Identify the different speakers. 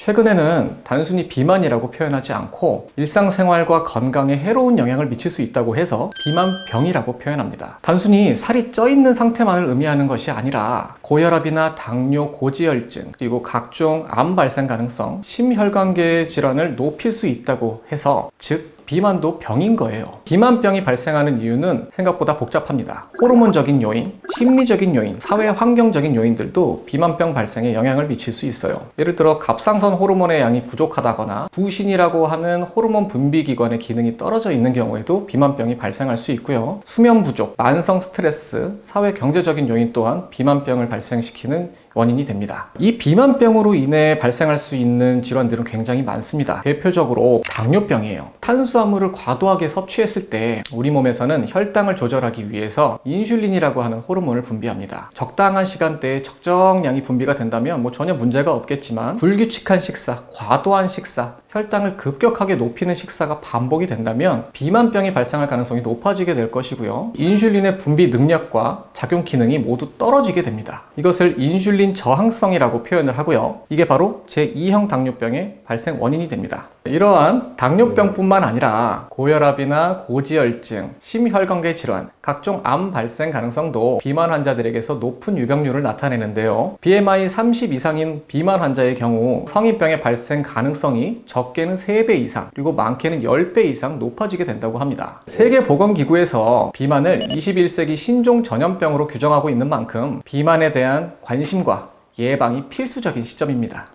Speaker 1: 최근에는 단순히 비만이라고 표현하지 않고 일상생활과 건강에 해로운 영향을 미칠 수 있다고 해서 비만병이라고 표현합니다. 단순히 살이 쪄 있는 상태만을 의미하는 것이 아니라 고혈압이나 당뇨, 고지혈증, 그리고 각종 암 발생 가능성, 심혈관계 질환을 높일 수 있다고 해서 즉 비만도 병인 거예요. 비만병이 발생하는 이유는 생각보다 복잡합니다. 호르몬적인 요인, 심리적인 요인, 사회 환경적인 요인들도 비만병 발생에 영향을 미칠 수 있어요. 예를 들어 갑상선 호르몬의 양이 부족하다거나 부신이라고 하는 호르몬 분비 기관의 기능이 떨어져 있는 경우에도 비만병이 발생할 수 있고요. 수면 부족, 만성 스트레스, 사회 경제적인 요인 또한 비만병을 발생시키는 원인이 됩니다. 이 비만병으로 인해 발생할 수 있는 질환들은 굉장히 많습니다. 대표적으로 당뇨병이에요. 탄수화물을 과도하게 섭취했을 때 우리 몸에서는 혈당을 조절하기 위해서 인슐린이라고 하는 호르몬을 분비합니다. 적당한 시간대에 적정량이 분비가 된다면 뭐 전혀 문제가 없겠지만 불규칙한 식사, 과도한 식사, 혈당을 급격하게 높이는 식사가 반복이 된다면 비만병이 발생할 가능성이 높아지게 될 것이고요. 인슐린의 분비 능력과 작용 기능이 모두 떨어지게 됩니다. 이것을 인슐린 저항성이라고 표현을 하고요. 이게 바로 제2형 당뇨병의 발생 원인이 됩니다. 이러한 당뇨병뿐만 아니라 고혈압이나 고지혈증, 심혈관계 질환, 각종 암 발생 가능성도 비만 환자들에게서 높은 유병률을 나타내는데요. BMI 30 이상인 비만 환자의 경우 성인병의 발생 가능성이 적게는 3배 이상, 그리고 많게는 10배 이상 높아지게 된다고 합니다. 세계보건기구에서 비만을 21세기 신종 전염병으로 규정하고 있는 만큼 비만에 대한 관심과 예방이 필수적인 시점입니다.